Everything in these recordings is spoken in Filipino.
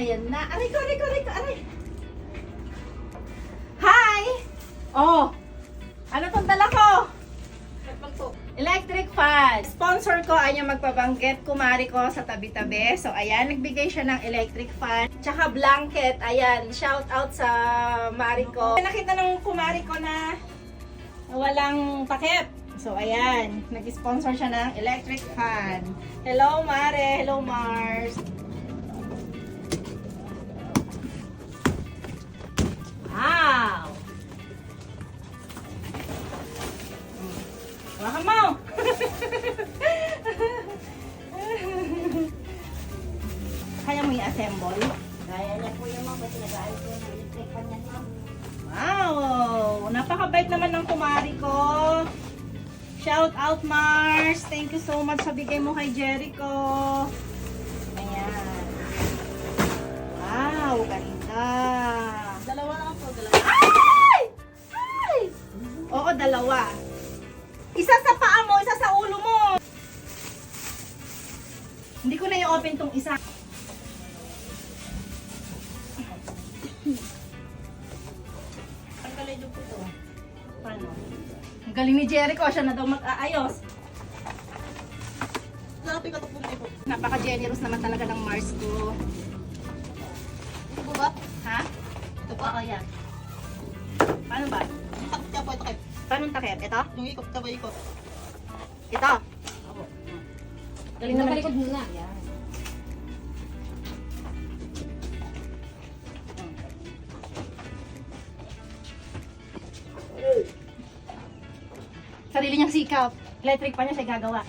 Ayan na. Aray ko, aray ko, aray ko, aray. Hi! Oh! Ano tong dala ko? Electric fan. Sponsor ko ay yung magpabanggit, kumari ko sa tabi-tabi. So, ayan, nagbigay siya ng electric fan. Tsaka blanket. Ayan, shout out sa mari ko. Nakita ng kumari ko na walang takip. So, ayan, nag-sponsor siya ng electric fan. Hello, Mare. Hello, Mars. I-assemble? Kaya niya po yung mga sinagaan ko ng electric yan, ma'am. Wow! Napakabait naman ng kumari ko. Shout out Mars! Thank you so much sa bigay mo kay Jericho. Ayan. Wow! Ganda! Dalawa lang po, dalawa. Ay! Ay! Oo, dalawa. Isa sa paa mo, isa sa ulo mo. Hindi ko na i-open tong isa. Galing ni Jericho, siya na daw mag-aayos. Ka. Napaka-generous naman talaga ng Mars ko. Ito po ba? Ha? Ito po. Oo, yan. Paano ba? Takip niya po, ito kayo. Paano takip? Ito? Yung ikot, sabay ikot. Ito? Galing naman. Nakalikod muna. Yan. Sarili niyang sikap. Electric pa niya siya gagawa.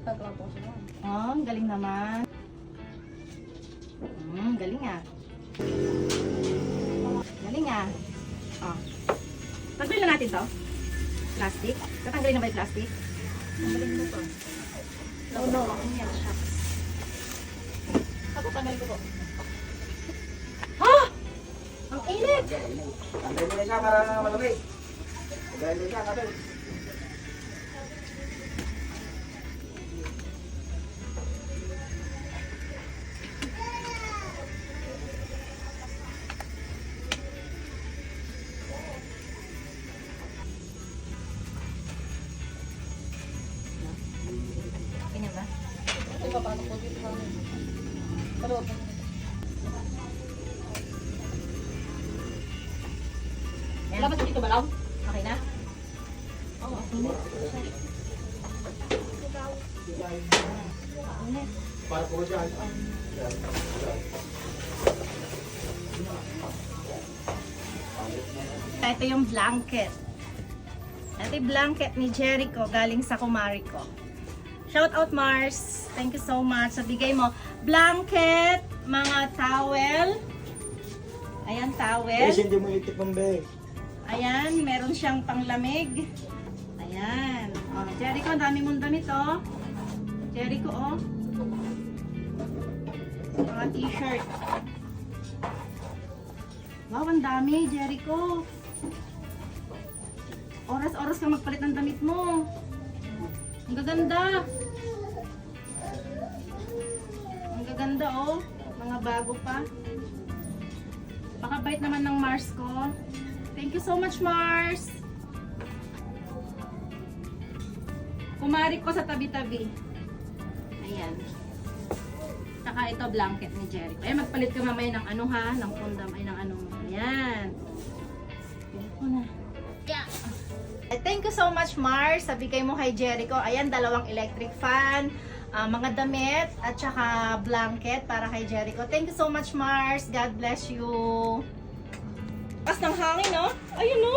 Pagawa po siya. Oh, ang galing naman. Hmm, galing ah. Galing ah. Oh. Tanggalin na natin to. Plastic. Tatanggalin na ba yung plastic? Tanggalin mo to. No, no. Ano yan? Shucks. Ako, tanggalin ko po. Ah! Ang init! Tanggalin mo na siya para malamig. Kasi. Okay na. Wala ba dito balaw? Okay na? Ito yung blanket. Ito yung blanket ni Jericho galing sa kumari ko. Shout out Mars. Thank you so much sa bigay mo. Blanket, mga towel. Ayan, towel. Kasi hindi mo itip ng be. Ayan, meron siyang panglamig. Ayan. Oh, Jericho, ang dami mong damit, oh. Jericho, oh. Mga t-shirt. Wow, ang dami, Jericho. Oras-oras ka magpalit ng damit mo. Ang gaganda. Ang gaganda, oh. Mga bago pa. Pakabait naman ng Mars ko. Thank you so much, Mars. Kumari ko sa tabi-tabi. Ayan. Saka ito blanket ni Jericho. Ayan, magpalit ka mamaya ng ano ha, ng pundam, ay ng ano. Ayan. Ko na. Thank you so much, Mars. Sa bigay mo kay Jericho. Ayan, dalawang electric fan, ah, mga damit, at saka blanket para kay Jericho. Thank you so much, Mars. God bless you. Pas ng hangin, no? Ayun, no?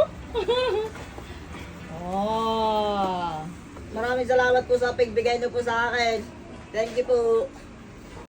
oh. Maraming salamat po sa pagbigay niyo po sa akin. Thank you po.